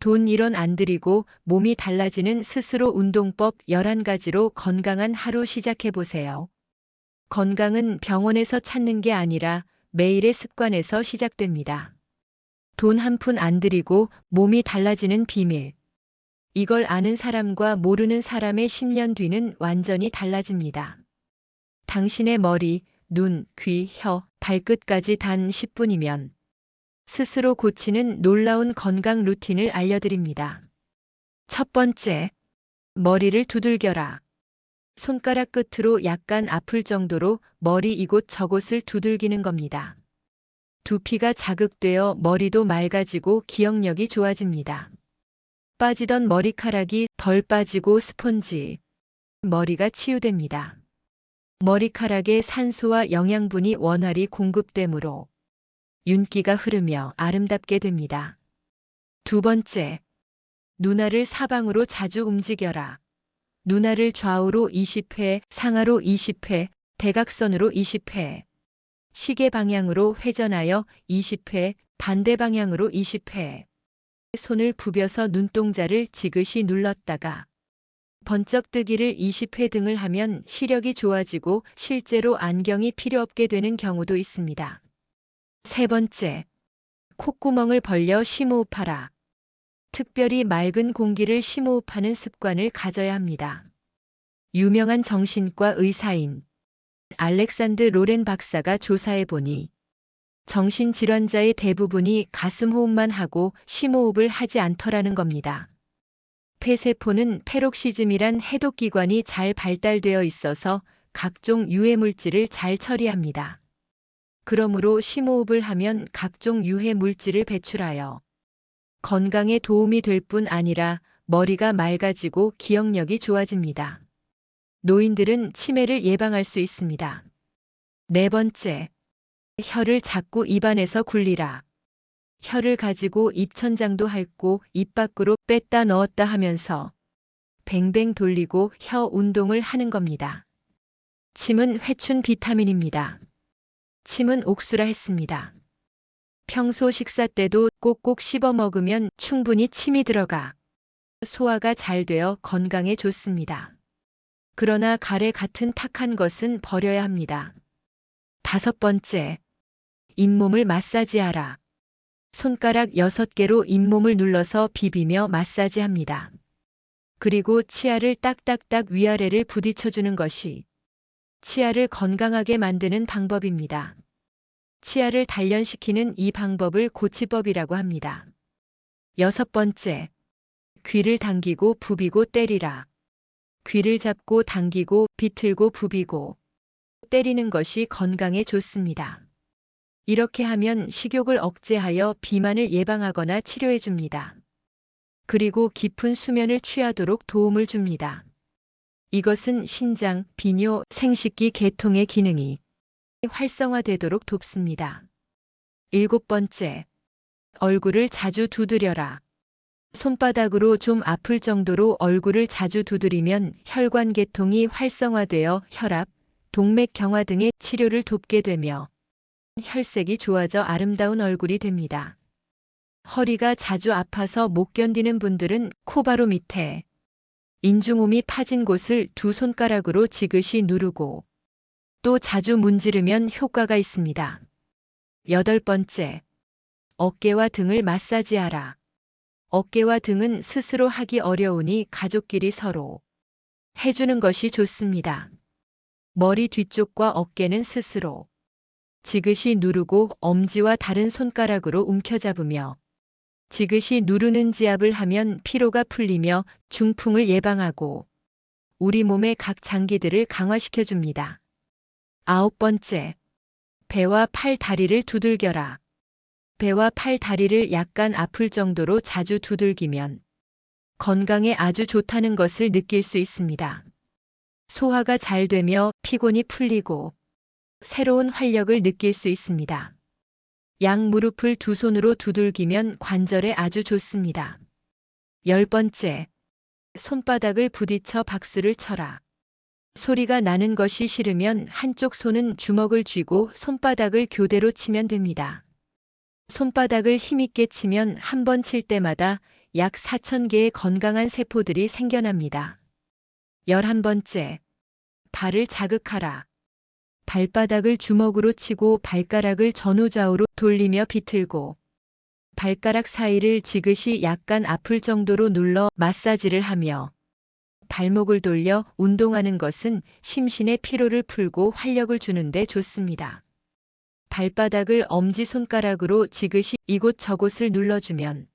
돈 1원 안 들이고 몸이 달라지는 스스로 운동법 11가지로 건강한 하루 시작해 보세요. 건강은 병원에서 찾는 게 아니라 매일의 습관에서 시작됩니다. 돈 한 푼 안 들이고 몸이 달라지는 비밀. 이걸 아는 사람과 모르는 사람의 10년 뒤는 완전히 달라집니다. 당신의 머리, 눈, 귀, 혀, 발끝까지 단 10분이면 스스로 고치는 놀라운 건강 루틴을 알려드립니다. 첫 번째, 머리를 두들겨라. 손가락 끝으로 약간 아플 정도로 머리 이곳 저곳을 두들기는 겁니다. 두피가 자극되어 머리도 맑아지고 기억력이 좋아집니다. 빠지던 머리카락이 덜 빠지고 스폰지, 머리가 치유됩니다. 머리카락에 산소와 영양분이 원활히 공급되므로 윤기가 흐르며 아름답게 됩니다. 두 번째, 누나를 사방으로 자주 움직여라. 누나를 좌우로 20회, 상하로 20회, 대각선으로 20회, 시계 방향으로 회전하여 20회, 반대 방향으로 20회. 손을 부벼서 눈동자를 지그시 눌렀다가 번쩍 뜨기를 20회 등을 하면 시력이 좋아지고 실제로 안경이 필요 없게 되는 경우도 있습니다. 세 번째, 콧구멍을 벌려 심호흡하라. 특별히 맑은 공기를 심호흡하는 습관을 가져야 합니다. 유명한 정신과 의사인 알렉산드 로렌 박사가 조사해 보니 정신질환자의 대부분이 가슴 호흡만 하고 심호흡을 하지 않더라는 겁니다. 폐세포는 페록시즘이란 해독기관이 잘 발달되어 있어서 각종 유해물질을 잘 처리합니다. 그러므로 심호흡을 하면 각종 유해 물질을 배출하여 건강에 도움이 될 뿐 아니라 머리가 맑아지고 기억력이 좋아집니다. 노인들은 치매를 예방할 수 있습니다. 네 번째, 혀를 자꾸 입안에서 굴리라. 혀를 가지고 입천장도 핥고 입 밖으로 뺐다 넣었다 하면서 뱅뱅 돌리고 혀 운동을 하는 겁니다. 침은 회춘 비타민입니다. 침은 옥수라 했습니다. 평소 식사 때도 꼭꼭 씹어 먹으면 충분히 침이 들어가 소화가 잘 되어 건강에 좋습니다. 그러나 가래 같은 탁한 것은 버려야 합니다. 다섯 번째, 잇몸을 마사지하라. 손가락 6개로 잇몸을 눌러서 비비며 마사지합니다. 그리고 치아를 딱딱딱 위아래를 부딪혀주는 것이 치아를 건강하게 만드는 방법입니다. 치아를 단련시키는 이 방법을 고치법이라고 합니다. 여섯 번째, 귀를 당기고 부비고 때리라. 귀를 잡고 당기고 비틀고 부비고 때리는 것이 건강에 좋습니다. 이렇게 하면 식욕을 억제하여 비만을 예방하거나 치료해 줍니다. 그리고 깊은 수면을 취하도록 도움을 줍니다. 이것은 신장, 비뇨, 생식기 계통의 기능이 활성화되도록 돕습니다. 일곱 번째, 얼굴을 자주 두드려라. 손바닥으로 좀 아플 정도로 얼굴을 자주 두드리면 혈관 계통이 활성화되어 혈압, 동맥 경화 등의 치료를 돕게 되며 혈색이 좋아져 아름다운 얼굴이 됩니다. 허리가 자주 아파서 못 견디는 분들은 코바로 밑에 인중음이 파진 곳을 두 손가락으로 지그시 누르고 또 자주 문지르면 효과가 있습니다. 여덟 번째, 어깨와 등을 마사지하라. 어깨와 등은 스스로 하기 어려우니 가족끼리 서로 해주는 것이 좋습니다. 머리 뒤쪽과 어깨는 스스로 지그시 누르고 엄지와 다른 손가락으로 움켜잡으며 지그시 누르는 지압을 하면 피로가 풀리며 중풍을 예방하고 우리 몸의 각 장기들을 강화시켜 줍니다. 아홉 번째, 배와 팔 다리를 두들겨라. 배와 팔 다리를 약간 아플 정도로 자주 두들기면 건강에 아주 좋다는 것을 느낄 수 있습니다. 소화가 잘 되며 피곤이 풀리고 새로운 활력을 느낄 수 있습니다. 양 무릎을 두 손으로 두들기면 관절에 아주 좋습니다. 열 번째, 손바닥을 부딪혀 박수를 쳐라. 소리가 나는 것이 싫으면 한쪽 손은 주먹을 쥐고 손바닥을 교대로 치면 됩니다. 손바닥을 힘있게 치면 한 번 칠 때마다 약 4,000개의 건강한 세포들이 생겨납니다. 11번째. 발을 자극하라. 발바닥을 주먹으로 치고 발가락을 전후좌우로 돌리며 비틀고 발가락 사이를 지그시 약간 아플 정도로 눌러 마사지를 하며 발목을 돌려 운동하는 것은 심신의 피로를 풀고 활력을 주는데 좋습니다. 발바닥을 엄지손가락으로 지그시 이곳저곳을 눌러주면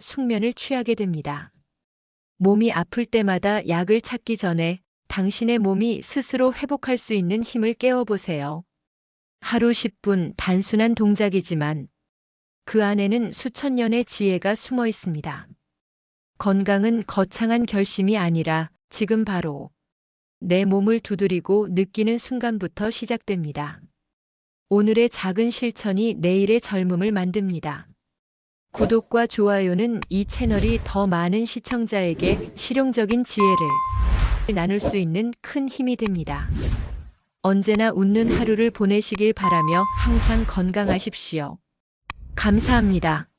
숙면을 취하게 됩니다. 몸이 아플 때마다 약을 찾기 전에 당신의 몸이 스스로 회복할 수 있는 힘을 깨워보세요. 하루 10분 단순한 동작이지만 그 안에는 수천 년의 지혜가 숨어 있습니다. 건강은 거창한 결심이 아니라 지금 바로 내 몸을 두드리고 느끼는 순간부터 시작됩니다. 오늘의 작은 실천이 내일의 젊음을 만듭니다. 구독과 좋아요는 이 채널이 더 많은 시청자에게 실용적인 지혜를 나눌 수 있는 큰 힘이 됩니다. 언제나 웃는 하루를 보내시길 바라며 항상 건강하십시오. 감사합니다.